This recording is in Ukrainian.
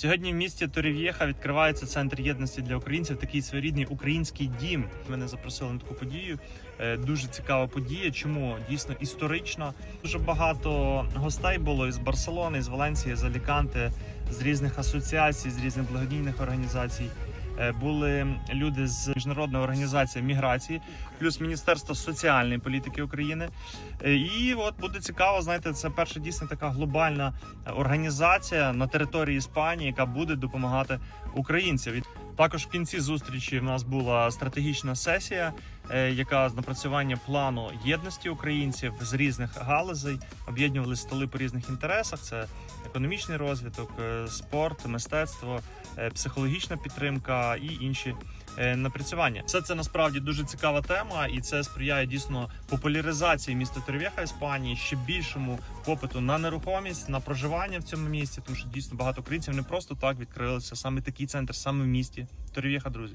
Сьогодні в місті Торів'єха відкривається центр єдності для українців. Такий своєрідний український дім. Мене запросили на таку подію. Е, Дуже цікава подія. Чому дійсно історично? Дуже багато гостей було із Барселони, з Валенції, з Аліканте, з різних асоціацій, з різних благодійних організацій. Е, Були люди з міжнародної організації міграції, плюс Міністерство соціальної політики України. Е, І от буде цікаво, знаєте, це перша дійсно така глобальна організація на території Іспанії, яка буде допомагати українцям. Також в кінці зустрічі в нас була стратегічна сесія, е, яка з напрацювання плану єдності українців з різних галузей об'єднували столи по різних інтересах. Це економічний розвиток, е, спорт, мистецтво, е, психологічна підтримка і інші напрацювання. Все це насправді дуже цікава тема, і це сприяє дійсно популяризації міста Торрев'єха Іспанії, ще більшому попиту на нерухомість, на проживання в цьому місті, тому що дійсно багато українців не просто так відкрилися саме такий центр, саме в місті Торрев'єха, друзі.